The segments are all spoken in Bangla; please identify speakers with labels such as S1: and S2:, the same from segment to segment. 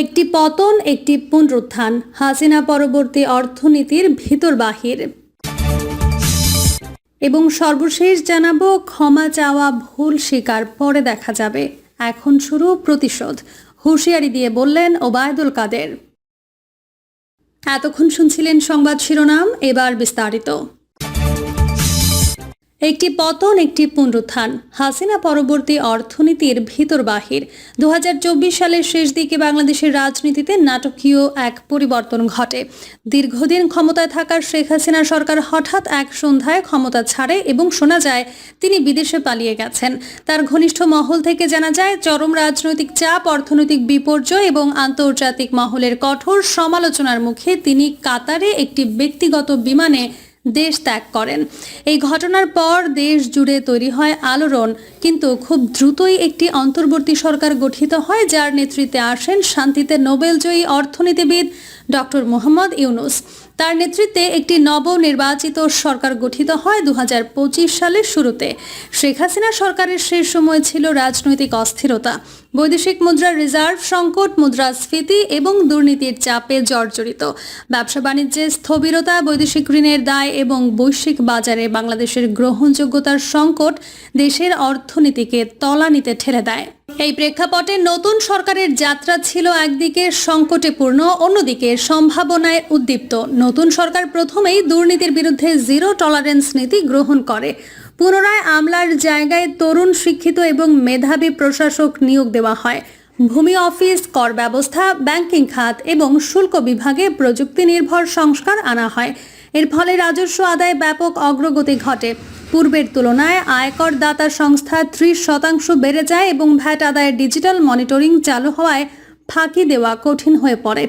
S1: একটি পতন, একটি পুনরুত্থান। হাসিনা পরবর্তী অর্থনীতির ভিতর বাহির এবং সর্বশেষ জানাব, ক্ষমা চাওয়া ভুল স্বীকার, পরে দেখা যাবে। এখন শুরু প্রতিশোধ। হুঁশিয়ারি দিয়ে বললেন ওবায়দুল কাদের। এতক্ষণ শুনছিলেন সংবাদ শিরোনাম, এবার বিস্তারিত। একটি পতন, একটি পুনরুত্থান। হাসিনা পরবর্তী অর্থনীতির ভিতর বাহির। দু হাজার চব্বিশ সালের শেষ দিকে বাংলাদেশের রাজনীতিতে নাটকীয় এক পরিবর্তন ঘটে। দীর্ঘদিন ক্ষমতায় থাকার শেখ হাসিনা সরকার হঠাৎ এক সন্ধ্যায় ক্ষমতা ছাড়ে এবং শোনা যায়, তিনি বিদেশে পালিয়ে গেছেন। তার ঘনিষ্ঠ মহল থেকে জানা যায়, চরম রাজনৈতিক চাপ, অর্থনৈতিক বিপর্যয় এবং আন্তর্জাতিক মহলের কঠোর সমালোচনার মুখে তিনি কাতারে একটি ব্যক্তিগত বিমানে দেশ ত্যাগ করেন। এই ঘটনার পর দেশ জুড়ে তৈরি হয় আলোড়ন, কিন্তু খুব দ্রুতই একটি অন্তর্বর্তী সরকার গঠিত হয়, যার নেতৃত্বে আসেন শান্তিতে নোবেলজয়ী অর্থনীতিবিদ ডক্টর মোহাম্মদ ইউনুস। তার নেতৃত্বে একটি নবনির্বাচিত সরকার গঠিত হয় দু হাজার পঁচিশ সালের শুরুতে। শেখ হাসিনা সরকারের শেষ সময় ছিল রাজনৈতিক অস্থিরতা। বৈদেশিক মুদ্রার রিজার্ভ, সংকট মুদ্রাস্ফীতি এবং দুর্নীতির চাপে জর্জরিত। ব্যবসা বাণিজ্যে স্থবিরতা, বৈদেশিক ঋণের দায় এবং বৈশ্বিক বাজারে বাংলাদেশের গ্রহণযোগ্যতার সংকট দেশের অর্থনীতিকে তলানিতে ঠেলে দেয়। এই প্রেক্ষাপটে নতুন সরকারের যাত্রা ছিল একদিকে সংকটেপূর্ণ, অন্যদিকে সম্ভাবনায় উদ্দীপ্ত। নতুন সরকার প্রথমেই দুর্নীতির বিরুদ্ধে জিরো টলারেন্স নীতি গ্রহণ করে। পুনরায় আমলার জায়গায় তরুণ শিক্ষিত এবং মেধাবী প্রশাসক নিয়োগ দেওয়া হয়। ভূমি অফিস, কর ব্যবস্থা, ব্যাংকিং খাত এবং শুল্ক বিভাগে প্রযুক্তি নির্ভর সংস্কার আনা হয়। এর ফলে রাজস্ব আদায়ে ব্যাপক অগ্রগতি ঘটে। পূর্বের তুলনায় আয়কর দাতা সংস্থা ত্রিশ শতাংশ বেড়ে যায় এবং ভ্যাট আদায়ের ডিজিটাল মনিটরিং চালু হওয়ায় ফাঁকি দেওয়া কঠিন হয়ে পড়ে।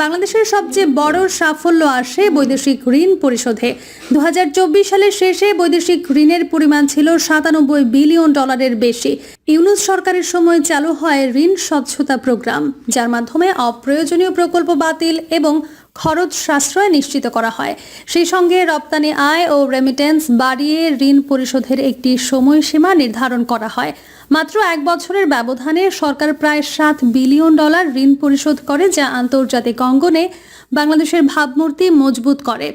S1: বাংলাদেশের সবচেয়ে বড় সাফল্য আসে বৈদেশিক ঋণ পরিশোধে। দু হাজার চব্বিশ সালের শেষে বৈদেশিক ঋণের পরিমাণ ছিল সাতানব্বই বিলিয়ন ডলারের বেশি। ইউনুস সরকারের সময় চালু হয় ঋণ স্বচ্ছতা প্রোগ্রাম, যার মাধ্যমে অপ্রয়োজনীয় প্রকল্প বাতিল এবং খরচ সাশ্রয় নিশ্চিত করা হয়। সেই সঙ্গে রপ্তানি আয় ও রেমিটেন্স বাড়িয়ে ঋণ পরিশোধের একটি সময়সীমা নির্ধারণ করা হয়। মাত্র এক বছরের ব্যবধানে সরকার প্রায় সাত বিলিয়ন ডলার ঋণ পরিশোধ করে, যা আন্তর্জাতিক অঙ্গনে বাংলাদেশের ভাবমূর্তি মজবুত করে।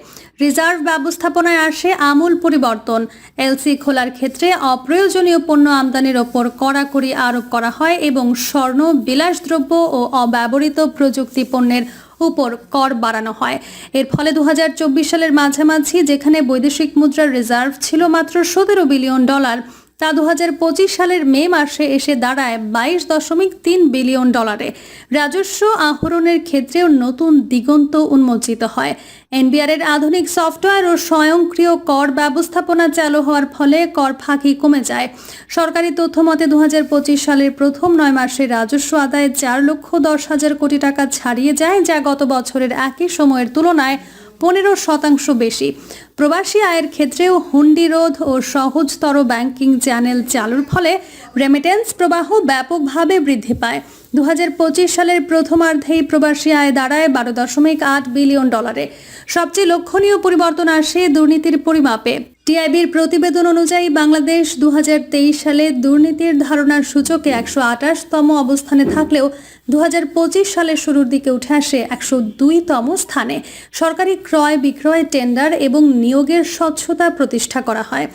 S1: রিজার্ভ ব্যবস্থাপনায় আসে আমূল পরিবর্তন। এলসি খোলার ক্ষেত্রে অপ্রয়োজনীয় পণ্য আমদানির ওপর কড়াকড়ি আরোপ করা হয় এবং স্বর্ণ, বিলাসদ্রব্য ও অব্যবহৃত প্রযুক্তি পণ্যের উপর কর বাড়ানো হয়। এর ফলে দু হাজার চব্বিশ সালের মাঝামাঝি যেখানে বৈদেশিক মুদ্রার রিজার্ভ ছিল মাত্র সতেরো বিলিয়ন ডলার তা দু হাজার পঁচিশ সালের মে মাসে এসে দাঁড়ায় বাইশ দশমিক তিন বিলিয়ন ডলারে। রাজস্ব আহরণের ক্ষেত্রেও নতুন দিগন্ত উন্মোচিত হয়। এনবিআর এর আধুনিক সফটওয়্যার ও স্বয়ংক্রিয় কর ব্যবস্থাপনা চালু হওয়ার ফলে কর ফাঁকি কমে যায়। সরকারি তথ্য মতে দু হাজার পঁচিশ সালের প্রথম নয় মাসে রাজস্ব আদায়ে চার লক্ষ দশ হাজার কোটি টাকা ছাড়িয়ে যায়, যা গত বছরের একই সময়ের তুলনায় পনেরো শতাংশ বেশি। প্রবাসী আয়ের ক্ষেত্রেও হুন্ডি রোধ ও সহজতর ব্যাংকিং চ্যানেল চালুর ফলে রেমিটেন্স প্রবাহ ব্যাপকভাবে বৃদ্ধি পায়। দু হাজার পঁচিশ সালের প্রথমার্ধেই প্রবাসী আয় দাঁড়ায় বারো দশমিক আট বিলিয়ন ডলারে। সবচেয়ে লক্ষণীয় পরিবর্তন আসে দুর্নীতির পরিমাপে। টিআইবির প্রতিবেদন অনুযায়ী বাংলাদেশ দু হাজার তেইশ সালে দুর্নীতির ধারণার সূচকে একশো আঠাশতম অবস্থানে থাকলেও দু সালের শুরুর দিকে উঠে আসে একশো দুইতম স্থানে। সরকারি ক্রয় বিক্রয় টেন্ডার এবং নিয়োগের স্বচ্ছতা প্রতিষ্ঠা করা হয়।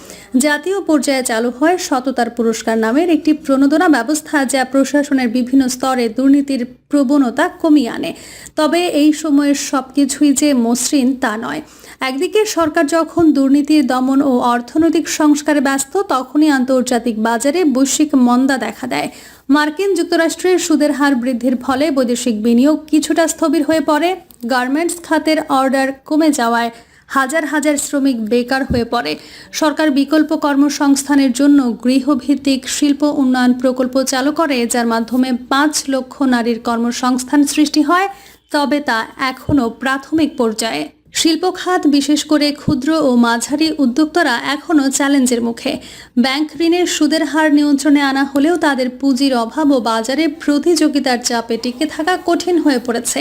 S1: জাতীয় পর্যায়ে চালু হয় সততার পুরস্কার নামের একটি প্রণোদনা ব্যবস্থা যা প্রশাসনের বিভিন্ন স্তরে দুর্নীতির প্রবণতা কমিয়ে আনে। তবে এই সময়ের সবকিছুই যে মসৃণ তা নয়। একদিকে সরকার যখন দুর্নীতির দমন ও অর্থনৈতিক সংস্কারে ব্যস্ত, তখনই আন্তর্জাতিক বাজারে বৈশ্বিক মন্দা দেখা দেয়। মার্কিন যুক্তরাষ্ট্রের সুদের হার বৃদ্ধির ফলে বৈদেশিক বিনিয়োগ কিছুটা স্থবির হয়ে পড়ে। গার্মেন্টস খাতের অর্ডার কমে যাওয়ায় হাজার হাজার শ্রমিক বেকার হয়ে পড়ে। সরকার বিকল্প কর্মসংস্থানের জন্য গৃহভিত্তিক শিল্প উন্নয়ন প্রকল্প চালু করে, যার মাধ্যমে পাঁচ লক্ষ নারীর কর্মসংস্থান সৃষ্টি হয়, তবে তা এখনও প্রাথমিক পর্যায়ে। শিল্প খাত, বিশেষ করে ক্ষুদ্র ও মাঝারি উদ্যোক্তারা এখনও চ্যালেঞ্জের মুখে। ব্যাংক ঋণের সুদের হার নিয়ন্ত্রণে আনা হলেও তাদের পুঁজির অভাব ও বাজারে প্রতিযোগিতার চাপে টিকে থাকা কঠিন হয়ে পড়েছে।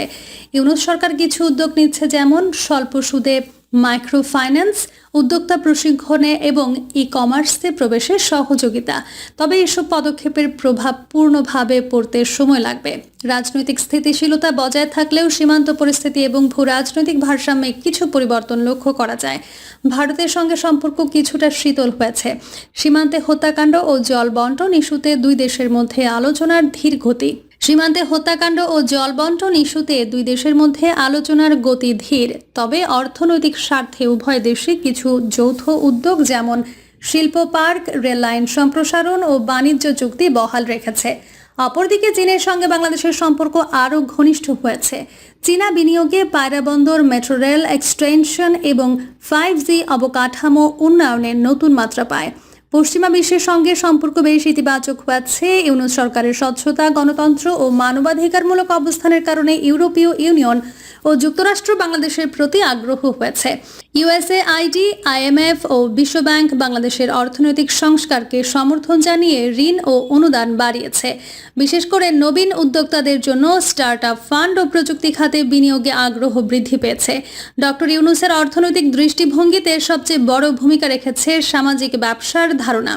S1: ইউনুস সরকার কিছু উদ্যোগ নিচ্ছে যেমন, স্বল্প সুদে মাইক্রো ফাইন্যান্স উদ্যোক্তা প্রশিক্ষণে এবং ই কমার্সে প্রবেশের সহযোগিতা। তবে এসব পদক্ষেপের প্রভাব পূর্ণভাবে পড়তে সময় লাগবে। রাজনৈতিক স্থিতিশীলতা বজায় থাকলেও সীমান্ত পরিস্থিতি এবং ভূ রাজনৈতিক ভারসাম্যে কিছু পরিবর্তন লক্ষ্য করা যায়। ভারতের সঙ্গে সম্পর্ক কিছুটা শীতল হয়েছে। সীমান্তে হত্যাকাণ্ড ও জল বন্টন ইস্যুতে দুই দেশের মধ্যে আলোচনার ধীর গতি। সীমান্তে হত্যাকাণ্ড ও জল বন্টন ইস্যুতে দুই দেশের মধ্যে আলোচনার গতি ধীর। তবে অর্থনৈতিক স্বার্থে উভয় দেশে কিছু যৌথ উদ্যোগ যেমন শিল্প পার্ক, রেল লাইন সম্প্রসারণ ও বাণিজ্য চুক্তি বহাল রেখেছে। অপরদিকে চীনের সঙ্গে বাংলাদেশের সম্পর্ক আরও ঘনিষ্ঠ হয়েছে। চীনা বিনিয়োগে পায়রা বন্দর, মেট্রো রেল এক্সটেনশন এবং ফাইভ জি অবকাঠামো উন্নয়নের নতুন মাত্রা পায়। পশ্চিমা বিশ্বের সঙ্গে সম্পর্ক বেশ ইতিবাচক হয়েছে। ইউনুস সরকারের স্বচ্ছতা, গণতন্ত্র ও মানবাধিকারমূলক অবস্থানের কারণে ইউরোপীয় ইউনিয়ন ও যুক্তরাষ্ট্র বাংলাদেশের প্রতি আগ্রহ হয়েছে। ইউএসএ, আইডি, আইএমএফ ও বিশ্বব্যাংক বাংলাদেশের অর্থনৈতিক সংস্কারকে সমর্থন জানিয়ে ঋণ ও অনুদান বাড়িয়েছে। বিশেষ করে নবীন উদ্যোক্তাদের জন্য স্টার্ট আপ ফান্ড ও প্রযুক্তি খাতে বিনিয়োগে আগ্রহ বৃদ্ধি পেয়েছে। ডক্টর ইউনুসের অর্থনৈতিক দৃষ্টিভঙ্গিতে সবচেয়ে বড় ভূমিকা রেখেছে সামাজিক ব্যবসার ধারণা।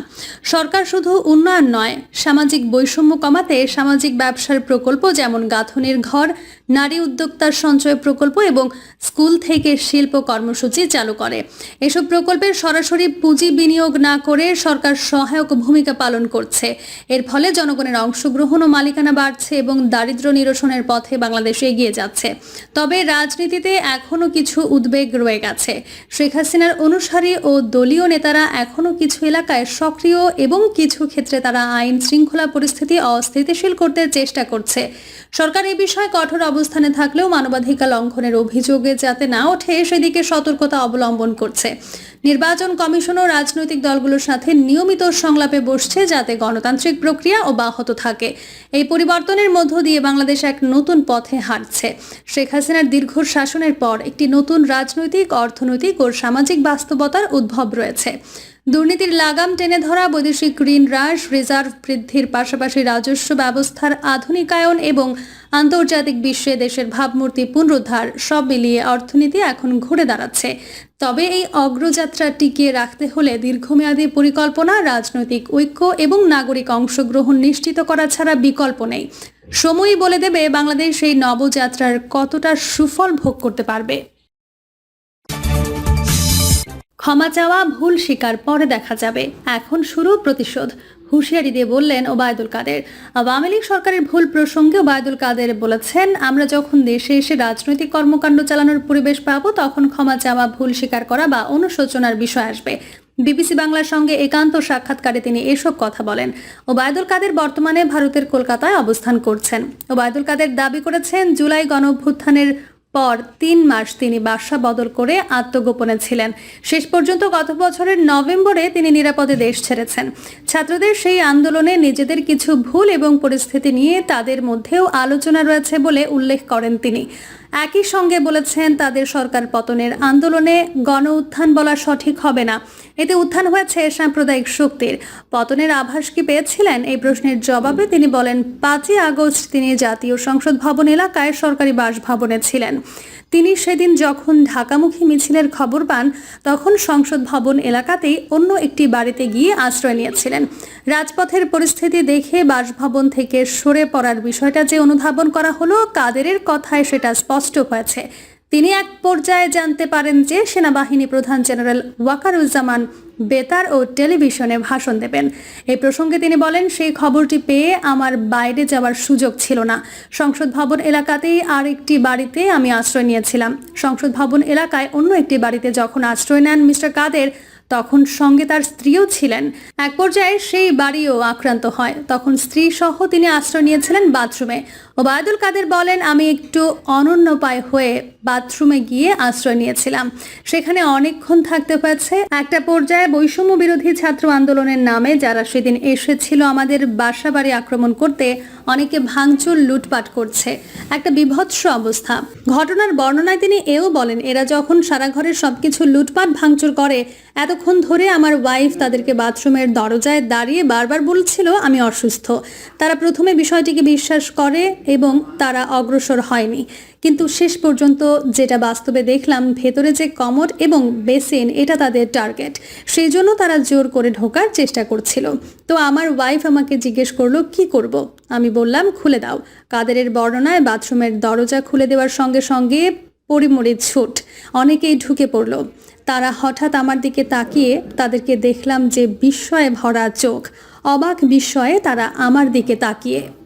S1: সরকার শুধু উন্নয়ন নয় সামাজিক বৈষম্য কমাতে সামাজিক ব্যবসার প্রকল্প যেমন গাঁথনের ঘর নারী উদ্যোক্তার সঞ্চয় প্রকল্প এবং স্কুল থেকে শিল্প কর্মসূচি চালু করে। এসব প্রকল্পের সরাসরি পুঁজি বিনিয়োগ না করে সরকার সহায়ক ভূমিকা পালন করছে। এর ফলে জনগণের অংশগ্রহণ ও মালিকানা বাড়ছে এবং দারিদ্র্য নিরসনের পথে বাংলাদেশ এগিয়ে যাচ্ছে। তবে রাজনীতিতে এখনও কিছু উদ্বেগ রয়ে গেছে। শেখ হাসিনার অনুসারী ও দলীয় নেতারা এখনও কিছু এলাকায় সক্রিয় এবং কিছু ক্ষেত্রে তারা আইন শৃঙ্খলা পরিস্থিতি অস্থিতিশীল করতে চেষ্টা করছে। সরকার এই বিষয়ে কঠোর অবস্থানে থাকলেও মানবাধিকার লঙ্ঘনের অভিযোগে যাতে না ওঠে, সেদিকে সতর্কতা অবলম্বন করছে। নির্বাচন কমিশনও রাজনৈতিক দলগুলোর সাথে নিয়মিত সংলাপে বসছে যাতে গণতান্ত্রিক প্রক্রিয়া অব্যাহত থাকে। এই পরিবর্তনের মধ্য দিয়ে বাংলাদেশ এক নতুন পথে হাঁটছে। শেখ হাসিনার দীর্ঘ শাসনের পর একটি নতুন রাজনৈতিক, অর্থনৈতিক ও সামাজিক বাস্তবতার উদ্ভব রয়েছে। দুর্নীতির লাগাম টেনে ধরা বৈদেশিক ঋণ হ্রাস, রিজার্ভ বৃদ্ধির পাশাপাশি রাজস্ব ব্যবস্থার আধুনিকায়ন এবং আন্তর্জাতিক বিশ্বে দেশের ভাবমূর্তি পুনরুদ্ধার, সব মিলিয়ে অর্থনীতি এখন ঘুরে দাঁড়াচ্ছে। তবে এই অগ্রযাত্রা টিকিয়ে রাখতে হলে দীর্ঘমেয়াদী পরিকল্পনা, রাজনৈতিক ঐক্য এবং নাগরিক অংশগ্রহণ নিশ্চিত করা ছাড়া বিকল্প নেই। সময়ই বলে দেবে বাংলাদেশ এই নবযাত্রার কতটা সুফল ভোগ করতে পারবে। ক্ষমা চাওয়া, ভুল স্বীকার পরে দেখা যাবে। এখন শুরু প্রতিশোধ। হুঁশিয়ারি দিয়ে বললেন ওবায়দুল কাদের। আওয়ামী লীগ সরকারের ভুল প্রসঙ্গে ওবায়দুল কাদের বলেছেন, আমরা যখন দেশে এসে রাজনৈতিক কর্মকাণ্ড চালানোর পরিবেশ পাবো, তখন ক্ষমা চাওয়া, ভুল স্বীকার করা বা অনুশোচনার বিষয় আসবে। বিবিসি বাংলার সঙ্গে একান্ত সাক্ষাৎকারে তিনি এসব কথা বলেন। ওবায়দুল কাদের বর্তমানে ভারতের কলকাতায় অবস্থান করছেন। ওবায়দুল কাদের দাবি করেছেন, জুলাই গণঅভ্যুত্থানের পর তিন মাস তিনি বাসা বদল করে আত্মগোপনে ছিলেন। শেষ পর্যন্ত গত বছরের নভেম্বরে তিনি নিরাপদে দেশ ছেড়েছেন। ছাত্রদের সেই আন্দোলনে নিজেদের কিছু ভুল এবং পরিস্থিতি নিয়ে তাদের মধ্যেও আলোচনা রয়েছে বলে উল্লেখ করেন তিনি। একই সঙ্গে বলেছেন, তাদের সরকার পতনের আন্দোলনে গণ উত্থান বলা সঠিক হবে না। এতে উত্থান হয়েছে সাম্প্রদায়িক শক্তির। পতনের আভাস কি পেয়েছিলেন? এই প্রশ্নের জবাবে তিনি বলেন, পাঁচই আগস্ট তিনি জাতীয় সংসদ ভবন এলাকায় সরকারি বাসভবনে ছিলেন। তিনি সেদিন যখন ঢাকামুখী মিছিলের খবর পান, তখন সংসদ ভবন এলাকাতেই অন্য একটি বাড়িতে গিয়ে আশ্রয় নিয়েছিলেন। রাজপথের পরিস্থিতি দেখে বাসভবন থেকে সরে পড়ার বিষয়টা যে অনুধাবন করা হলো, কাদেরের কথায় সেটা স্পষ্ট হয়েছে। তিনি এক পর্যায়ে জানতে পারেন যে সেনাবাহিনী প্রধান জেনারেল ওয়াকারুজ্জামান বেতার ও টেলিভিশনে ভাষণ দেবেন। এই প্রসঙ্গে তিনি বলেন, সেই খবরটি পেয়ে আমার বাইরে যাওয়ার সুযোগ ছিল না। সংসদ ভবন এলাকাতেই আর একটি বাড়িতে আমি আশ্রয় নিয়েছিলাম। সংসদ ভবন এলাকায় অন্য একটি বাড়িতে যখন আশ্রয় নেন মিস্টার কাদের, তখন সঙ্গে তার স্ত্রীও ছিলেন। এক পর্যায়ে সেই বাড়িও আক্রান্ত হয়। তখন স্ত্রী সহ তিনি আশ্রয় নিয়েছিলেন বাথরুমে। ওবায়দুল কাদের বলেন, আমি একটু অনন্যপায় হয়ে বাথরুমে গিয়ে আশ্রয় নিয়েছিলাম। সেখানে অনেকক্ষণ থাকতে পারছে একটা পর্যায়ে বৈষম্য বিরোধী ছাত্র আন্দোলনের নামে যারা সেদিন এসেছিল আমাদের বাসা বাড়ি আক্রমণ করতে, অনেকে ভাঙচুর, লুটপাট করছে। একটা বিভৎস অবস্থা। ঘটনার বর্ণনায় তিনি এও বলেন, এরা যখন সারা ঘরের সবকিছু লুটপাট, ভাঙচুর করে, এতক্ষণ ধরে আমার ওয়াইফ তাদেরকে বাথরুমের দরজায় দাঁড়িয়ে বারবার বলছিল, আমি অসুস্থ। তারা প্রথমে বিষয়টিকে বিশ্বাস করে এবং তারা অগ্রসর হয়নি। কিন্তু শেষ পর্যন্ত যেটা বাস্তবে দেখলাম, ভেতরে যে কমর এবং বেসিন, এটা তাদের টার্গেট। সেই জন্য তারা জোর করে ঢোকার চেষ্টা করছিল। তো আমার ওয়াইফ আমাকে জিজ্ঞেস করল, কি করব। আমি বললাম, খুলে দাও। কাদেরের বর্ণনায় বাথরুমের দরজা খুলে দেওয়ার সঙ্গে সঙ্গে পরিমরি ছুট। অনেকেই ঢুকে পড়ল। তারা হঠাৎ আমার দিকে তাকিয়ে তাদেরকে দেখলাম যে বিস্ময়ে ভরা চোখ। অবাক বিস্ময়ে তারা আমার দিকে তাকিয়ে।